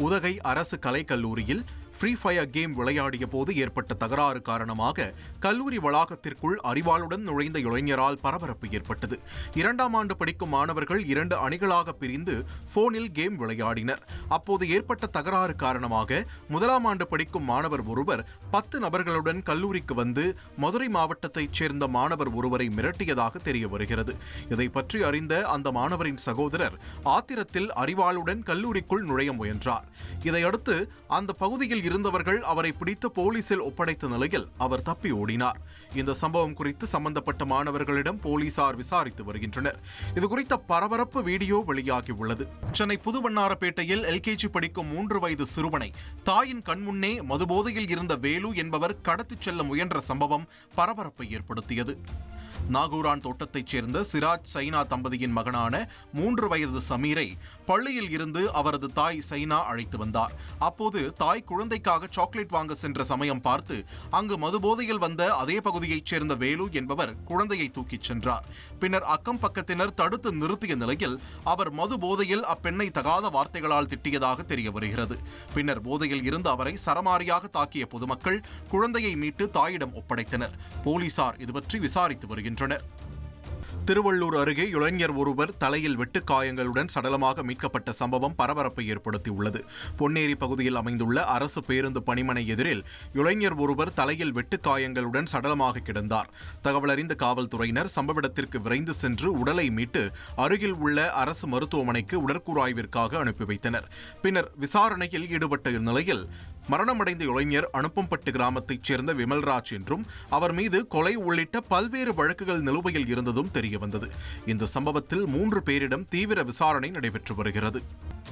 உதகை அரசு கலைக்கல்லூரியில் free fire game விளையாடிய போது ஏற்பட்ட தகராறு காரணமாக கல்லூரி வளாகத்திற்குள் அறிவாளுடன் நுழைந்த இளைஞரால் பரபரப்பு ஏற்பட்டது. இரண்டாம் ஆண்டு படிக்கும் மாணவர்கள் இரண்டு அணிகளாக பிரிந்து போனில் கேம் விளையாடினர். அப்போது ஏற்பட்ட தகராறு காரணமாக முதலாம் ஆண்டு படிக்கும் மாணவர் ஒருவர் பத்து நபர்களுடன் கல்லூரிக்கு வந்து மதுரை மாவட்டத்தைச் சேர்ந்த மாணவர் ஒருவரை மிரட்டியதாக தெரிய வருகிறது. இதை பற்றி அறிந்த அந்த மாணவரின் சகோதரர் ஆத்திரத்தில் அறிவாளுடன் கல்லூரிக்குள் நுழைய முயன்றார். இதையடுத்து அந்த பகுதியில் இருந்தவர்கள் அவரை பிடித்து போலீசில் ஒப்படைத்த நிலையில் அவர் தப்பி ஓடினார். இந்த சம்பவம் குறித்து சம்பந்தப்பட்ட மாணவர்களிடம் போலீசார் விசாரித்து வருகின்றனர். இது குறித்த பரபரப்பு வீடியோ வெளியாகியுள்ளது. சென்னை புதுவண்ணாரப்பேட்டையில் எல்கேஜி படிக்கும் மூன்று வயது சிறுவனை தாயின் கண்முன்னே மதுபோதையில் இருந்த வேலு என்பவர் கடத்திச் செல்ல முயன்ற சம்பவம் பரபரப்பை ஏற்படுத்தியது. நாகூரான் தோட்டத்தைச் சேர்ந்த சிராஜ் சைனா தம்பதியின் மகனான மூன்று வயது சமீரை பள்ளியில் இருந்து அவரது தாய் சைனா அழைத்து வந்தார். அப்போது தாய் குழந்தைக்காக சாக்லேட் வாங்க சென்ற சமயம் பார்த்து அங்கு மதுபோதையில் வந்த அதே பகுதியைச் சேர்ந்த வேலு என்பவர் குழந்தையை தூக்கிச் சென்றார். பின்னர் அக்கம் பக்கத்தினர் தடுத்து நிறுத்திய நிலையில் அவர் மது போதையில் அப்பெண்ணை தகாத வார்த்தைகளால் திட்டியதாக தெரிய வருகிறது. பின்னர் போதையில் இருந்து அவரை சரமாரியாக தாக்கிய பொதுமக்கள் குழந்தையை மீட்டு தாயிடம் ஒப்படைத்தனர். போலீசார் இது பற்றி விசாரித்து வருகின்றனர். திருவள்ளூர் அருகே இளைஞர் ஒருவர் தலையில் வெட்டுக்காயங்களுடன் சடலமாக மீட்கப்பட்ட சம்பவம் பரபரப்பை ஏற்படுத்தியுள்ளது. பொன்னேரி பகுதியில் அமைந்துள்ள அரசு பேருந்து பணிமனை எதிரில் இளைஞர் ஒருவர் தலையில் வெட்டுக்காயங்களுடன் சடலமாக கிடந்தார். தகவலறிந்த காவல்துறையினர் சம்பவ இடத்திற்கு விரைந்து சென்று உடலை மீட்டு அருகில் உள்ள அரசு மருத்துவமனைக்கு உடற்கூறாய்விற்காக அனுப்பி வைத்தனர். பின்னர் விசாரணையில் ஈடுபட்ட நிலையில் மரணமடைந்த இளைஞர் அனுப்பம்பட்டு கிராமத்தைச் சேர்ந்த விமல்ராஜ் என்றும் அவர் மீது கொலை உள்ளிட்ட பல்வேறு வழக்குகள் நிலுவையில் இருந்ததும் தெரியவந்தது. இந்த சம்பவத்தில் மூன்று பேரிடம் தீவிர விசாரணை நடைபெற்று வருகிறது.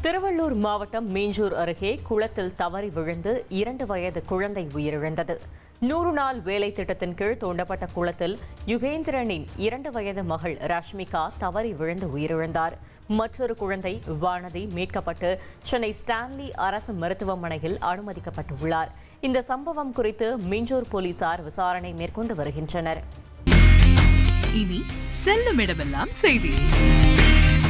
திருவள்ளூர் மாவட்டம் மீஞ்சூர் அருகே குளத்தில் தவறி விழுந்து இரண்டு வயது குழந்தை உயிரிழந்தது. நூறு நாள் வேலை திட்டத்தின் கீழ் தோண்டப்பட்ட குளத்தில் யுகேந்திரனின் இரண்டு வயது மகள் ரஷ்மிகா தவறி விழுந்து உயிரிழந்தார். மற்றொரு குழந்தை வானதி மீட்கப்பட்டு சென்னை ஸ்டான்லி அரசு மருத்துவமனையில் அனுமதிக்கப்பட்டுள்ளார். இந்த சம்பவம் குறித்து மீஞ்சூர் போலீசார் விசாரணை மேற்கொண்டு வருகின்றனர். இனி செல்லும் இடமெல்லாம் செய்தி.